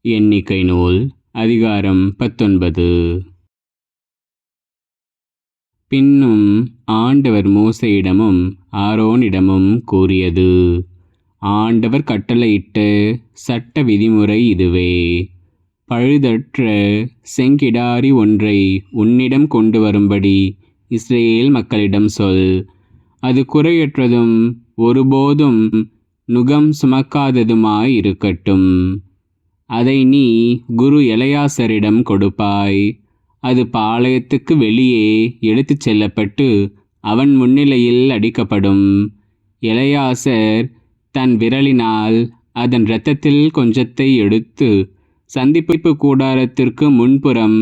எண்ணிக்கை நூல் அதிகாரம் பத்தொன்பது. பின்னும் ஆண்டவர் மூசையிடமும் ஆரோனிடமும் கூறியது ஆண்டவர் கட்டளையிட்டு சட்ட விதிமுறை இதுவே. பழுதற்ற செங்கிடாரி ஒன்றை உன்னிடம் கொண்டு வரும்படி இஸ்ரேல் மக்களிடம் சொல். அது குறையற்றதும் ஒருபோதும் நுகம் சுமக்காததுமாய் இருக்கட்டும் அதை நீ குரு எலையாசரிடம் கொடுப்பாய். அது பாளையத்துக்கு வெளியே எடுத்துச் செல்லப்பட்டு அவன் முன்னிலையில் அடிக்கப்படும். இளையாசர் தன் விரலினால் அதன் இரத்தத்தில் கொஞ்சத்தை எடுத்து சந்திப்பு கூடாரத்திற்கு முன்புறம்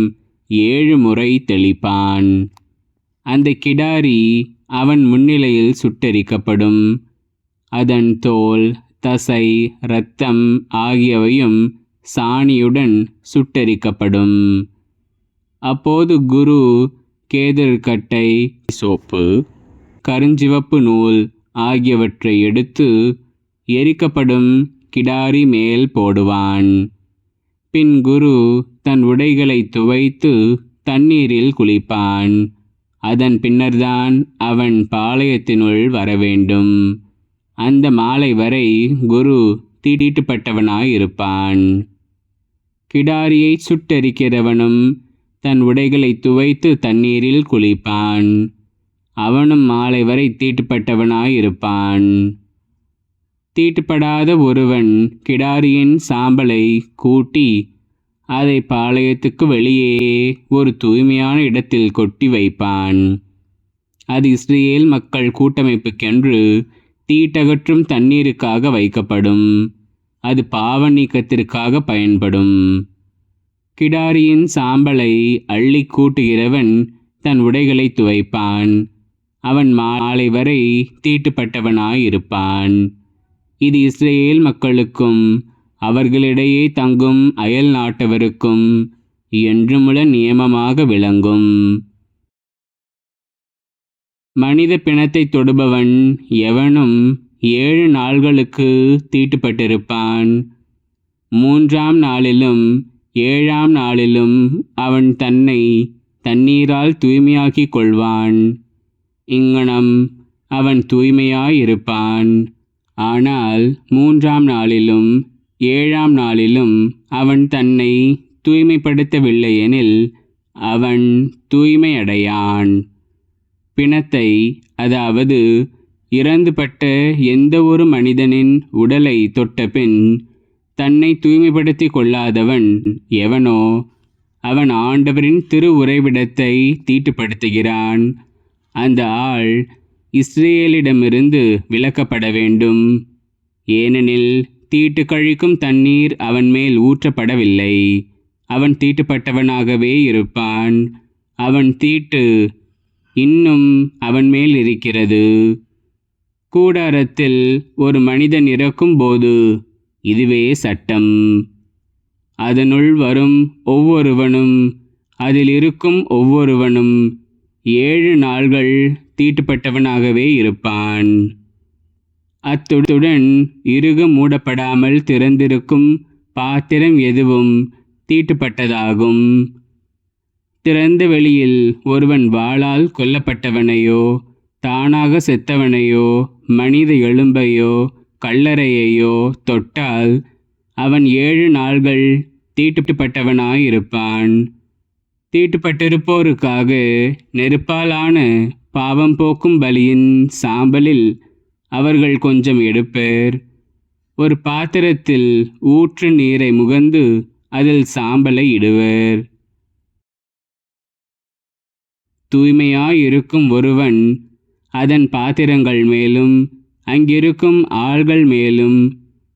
ஏழு முறை தெளிப்பான். அந்த கிடாரி அவன் முன்னிலையில் சுட்டெரிக்கப்படும். அதன் தோல் தசை இரத்தம் ஆகியவையும் சாணியுடன் சுட்டெரிக்கப்படும். அப்போது குரு கேதர்கட்டை சோப்பு கருஞ்சிவப்பு நூல் ஆகியவற்றை எடுத்து எரிக்கப்படும் கிடாரி மேல் போடுவான். பின் குரு தன் உடைகளை துவைத்து தண்ணீரில் குளிப்பான். அதன் பின்னர்தான் அவன் பாளையத்தினுள் வரவேண்டும். அந்த மாலை வரை குரு தீட்டிட்டுப்பட்டவனாயிருப்பான். கிடாரியை சுட்டரிக்கிறவனும் தன் உடைகளை துவைத்து தண்ணீரில் குளிப்பான். அவனும் மாலை வரை தீட்டுப்பட்டவனாயிருப்பான். தீட்டுப்படாத ஒருவன் கிடாரியின் சாம்பலை கூட்டி அதை பாளையத்துக்கு வெளியே ஒரு தூய்மையான இடத்தில் கொட்டி வைப்பான். அது இஸ்ரேல் மக்கள் கூட்டமைப்புக்கென்று தீட்டகற்றும் தண்ணீருக்காக வைக்கப்படும். அது பாவ நீக்கத்திற்காக பயன்படும். கிடாரியின் சாம்பலை அள்ளி கூட்டுகிறவன் தன் உடைகளை துவைப்பான். அவன் மாலை வரை தீட்டுப்பட்டவனாயிருப்பான். இது இஸ்ரேல் மக்களுக்கும் அவர்களிடையே தங்கும் அயல் நாட்டவருக்கும் என்றுமுள்ள நியமமாக விளங்கும். மனித பிணத்தை தொடுபவன் எவனும் ஏழு நாள்களுக்கு தீட்டுப்பட்டிருப்பான். மூன்றாம் நாளிலும் ஏழாம் நாளிலும் அவன் தன்னை தண்ணீரால் தூய்மையாக்கிக் கொள்வான். இங்கனம் அவன் தூய்மையாயிருப்பான் ஆனால் மூன்றாம் நாளிலும் ஏழாம் நாளிலும் அவன் தன்னை தூய்மைப்படுத்தவில்லையெனில் அவன் தூய்மையடையான். பிணத்தை அதாவது இறந்துபட்ட எந்த ஒரு மனிதனின் உடலை தொட்டபின் தன்னை தூய்மைப்படுத்தி கொள்ளாதவன் எவனோ அவன் ஆண்டவரின் திரு உறைவிடத்தை தீட்டுப்படுத்துகிறான். அந்த ஆள் இஸ்ரேலிடமிருந்து விலக்கப்பட வேண்டும். ஏனெனில் தீட்டு கழிக்கும் தண்ணீர் அவன் மேல் ஊற்றப்படவில்லை. அவன் தீட்டுப்பட்டவனாகவே இருப்பான். அவன் தீட்டு இன்னும் அவன் மேல் இருக்கிறது. கூடாரத்தில் ஒரு மனிதன் இறக்கும்போது இதுவே சட்டம். அதனுள் வரும் ஒவ்வொருவனும் அதில் இருக்கும் ஒவ்வொருவனும் ஏழு நாள்கள் தீட்டுப்பட்டவனாகவே இருப்பான். அத்துடன் இறுக மூடப்படாமல் திறந்திருக்கும் பாத்திரம் எதுவும் தீட்டுப்பட்டதாகும். திறந்த வெளியில் ஒருவன் வாளால் கொல்லப்பட்டவனையோ தானாக செத்தவனையோ மனித எலும்பையோ கல்லறையையோ தொட்டால் அவன் ஏழு நாள்கள் தீட்டுப்பட்டவனாயிருப்பான். தீட்டுப்பட்டிருப்போருக்காக நெருப்பாலான பாவம் போக்கும் பலியின் சாம்பலில் அவர்கள் கொஞ்சம் எடுப்பர். ஒரு பாத்திரத்தில் ஊற்று நீரை முகந்து அதில் சாம்பலை இடுவர். தூய்மையாயிருக்கும் ஒருவன் அதன் பாத்திரங்கள் மேலும் அங்கிருக்கும் ஆள்கள் மேலும்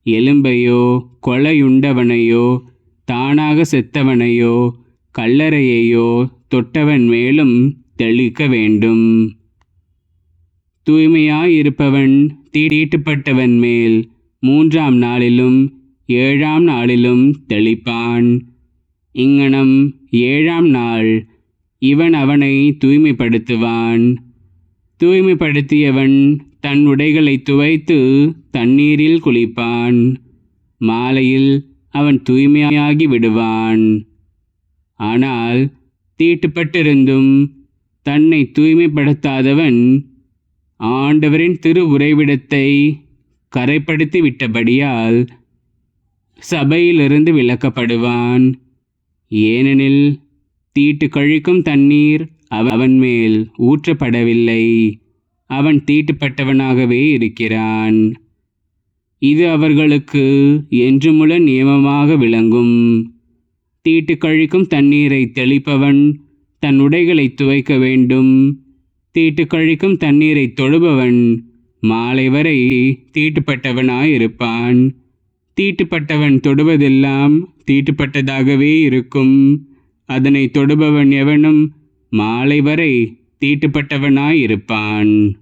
எலும்பையோ கொலையுண்டவனையோ தானாக செத்தவனையோ கல்லறையையோ தொட்டவன் மேலும் தெளிக்க வேண்டும். தூய்மையாயிருப்பவன் தீட்டுப்பட்டவன் மேல் மூன்றாம் நாளிலும் ஏழாம் நாளிலும் தெளிப்பான். இங்ஙனம் ஏழாம் நாள் இவன் அவனை தூய்மைப்படுத்துவான். தூய்மைப்படுத்தியவன் தன் உடைகளை துவைத்து தண்ணீரில் குளிப்பான். மாலையில் அவன் தூய்மையாகி விடுவான். ஆனால் தீட்டுப்பட்டிருந்தும் தன்னை தூய்மைப்படுத்தாதவன் ஆண்டவரின் திரு உறைவிடத்தை கரைப்படுத்தி விட்டபடியால் சபையிலிருந்து விலக்கப்படுவான். ஏனெனில் தீட்டு கழிக்கும் தண்ணீர் அவன் மேல் ஊற்றப்படவில்லை. அவன் தீட்டுப்பட்டவனாகவே இருக்கிறான். இது அவர்களுக்கு என்றுமுள்ள நியமமாக விளங்கும். தீட்டு கழிக்கும் தண்ணீரை தெளிப்பவன் தன் உடைகளை துவைக்க வேண்டும். தீட்டு கழிக்கும் தண்ணீரை தொடுபவன் மாலை வரை தீட்டுப்பட்டவனாயிருப்பான். தீட்டுப்பட்டவன் தொடுவதெல்லாம் தீட்டுப்பட்டதாகவே இருக்கும். அதனை தொடுபவன் எவனும் மாலை வரை தீட்டுப்பட்டவனாயிருப்பான்.